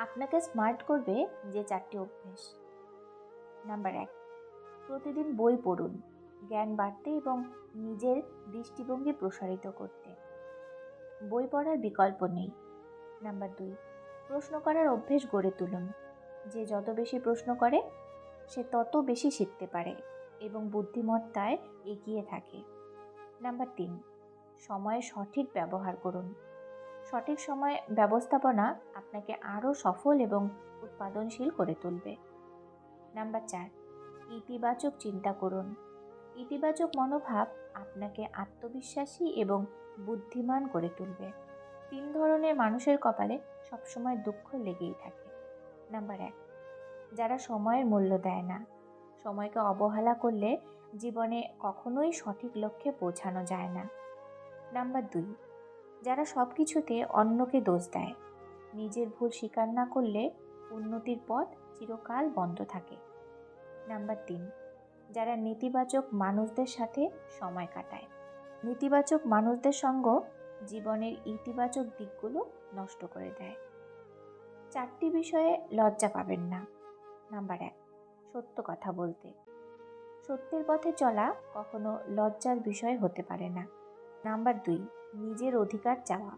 আপনাকে স্মার্ট করবে যে চারটি অভ্যেস। নাম্বার এক, প্রতিদিন বই পড়ুন, জ্ঞান বাড়তে এবং নিজের দৃষ্টিভঙ্গি প্রসারিত করতে। বই পড়ার বিকল্প নেই। নাম্বার দুই, প্রশ্ন করার অভ্যেস গড়ে তুলুন। যে যত বেশি প্রশ্ন করে, সে তত বেশি শিখতে পারে এবং বুদ্ধিমত্তায় এগিয়ে থাকে। নাম্বার তিন সময়ের সঠিক ব্যবহার করুন। সঠিক সময় ব্যবস্থাপনা আপনাকে আরও সফল এবং উৎপাদনশীল করে তুলবে। নাম্বার চার, ইতিবাচক চিন্তা করুন। ইতিবাচক মনোভাব আপনাকে আত্মবিশ্বাসী এবং বুদ্ধিমান করে তুলবে। তিন ধরনের মানুষের কপালে সবসময় দুঃখ লেগেই থাকে। নাম্বার এক, যারা সময়ের মূল্য দেয় না। সময়কে অবহেলা করলে জীবনে কখনোই সঠিক লক্ষ্যে পৌঁছানো যায় না। নাম্বার দুই যারা সব কিছুতে অন্যকে দোষ দেয়। নিজের ভুল স্বীকার না করলে উন্নতির পথ চিরকাল বন্ধ থাকে। নাম্বার তিন, যারা নেতিবাচক মানুষদের সাথে সময় কাটায়। নেতিবাচক মানুষদের সঙ্গ জীবনের ইতিবাচক দিকগুলো নষ্ট করে দেয়। চারটি বিষয়ে লজ্জা পাবেন না। নাম্বার এক, সত্য কথা বলতে। সত্যের পথে চলা কখনো লজ্জার বিষয় হতে পারে না। নাম্বার দুই, নিজের অধিকার চাওয়া।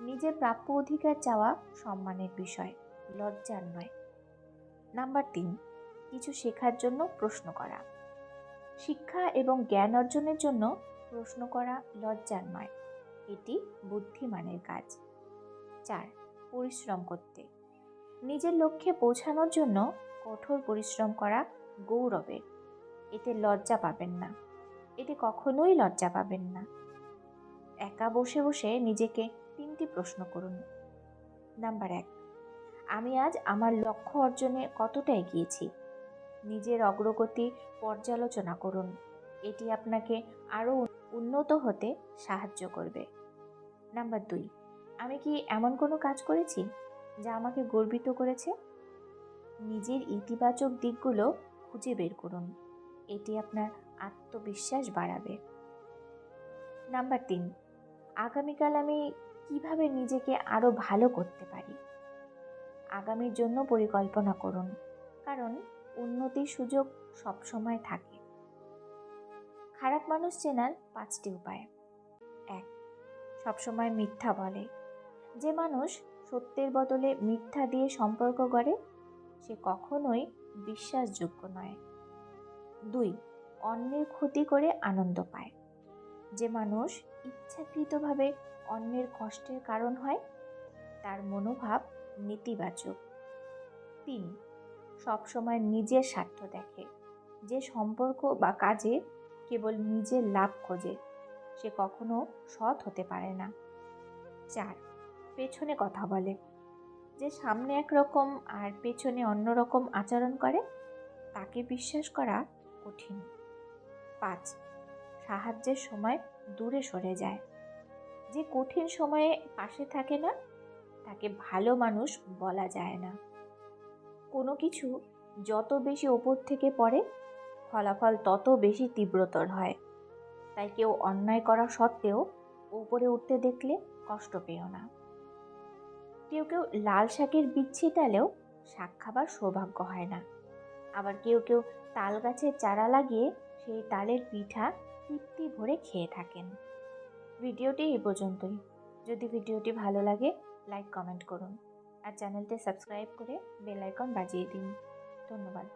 নিজের প্রাপ্য অধিকার চাওয়া সম্মানের বিষয়, লজ্জার নয়। নাম্বার তিন, কিছু শেখার জন্য প্রশ্ন করা। শিক্ষা এবং জ্ঞান অর্জনের জন্য প্রশ্ন করা লজ্জার নয়, এটি বুদ্ধিমানের কাজ। চার, পরিশ্রম করতে। নিজের লক্ষ্যে পৌঁছানোর জন্য কঠোর পরিশ্রম করা গৌরবের, এতে লজ্জা পাবেন না। এতে কখনোই লজ্জা পাবেন না। একা বসে বসে নিজেকে তিনটি প্রশ্ন করুন। নাম্বার এক, আমি আজ আমার লক্ষ্য অর্জনে কতটা এগিয়েছি? নিজের অগ্রগতি পর্যালোচনা করুন। এটি আপনাকে আরও উন্নত হতে সাহায্য করবে। নাম্বার দুই, আমি কি এমন কোনো কাজ করেছি যা আমাকে গর্বিত করেছে? নিজের ইতিবাচক দিকগুলো খুঁজে বের করুন। এটি আপনার আত্মবিশ্বাস বাড়াবে। নাম্বার তিন, আগামীকাল আমি কীভাবে নিজেকে আরও ভালো করতে পারি? আগামীর জন্য পরিকল্পনা করুন, কারণ উন্নতির সুযোগ সবসময় থাকে। খারাপ মানুষ চেনার পাঁচটি উপায়। এক, সবসময় মিথ্যা বলে। যে মানুষ সত্যের বদলে মিথ্যা দিয়ে সম্পর্ক গড়ে, সে কখনোই বিশ্বাসযোগ্য নয়। দুই অন্যের ক্ষতি করে আনন্দ পায়। যে মানুষ ইচ্ছাকৃতভাবে অন্যের কষ্টের কারণ হয়, তার মনোভাব নেতিবাচক। তিন, সবসময় নিজের স্বার্থ দেখে। যে সম্পর্ক বা কাজে কেবল নিজের লাভ খোঁজে, সে কখনো সৎ হতে পারে না। চার, পেছনে কথা বলে। যে সামনে একরকম আর পেছনে অন্যরকম আচরণ করে, তাকে বিশ্বাস করা কঠিন। পাঁচ। সাহায্যের সময় দূরে সরে যায়। যে কঠিন সময়ে পাশে থাকে না, তাকে ভালো মানুষ বলা যায় না। কোনো কিছু যত বেশি ওপর থেকে পড়ে, ফলাফল তত বেশি তীব্রতর হয়। তাই কেউ অন্যায় করা সত্ত্বেও উপরে উঠতে দেখলে কষ্ট পেও না। কেউ কেউ লাল শাকের বীজ ছিটালেও শাক খাবার সৌভাগ্য হয় না। আবার কেউ কেউ তাল গাছের চারা লাগিয়ে সেই তালের পিঠা তৃপ্তি ভরে খেয়ে থাকেন। ভিডিওটি এই পর্যন্তই। যদি ভিডিওটি ভালো লাগে, লাইক, কমেন্ট করুন। আর চ্যানেলটি সাবস্ক্রাইব করে বেল আইকন বাজিয়ে দিন। ধন্যবাদ।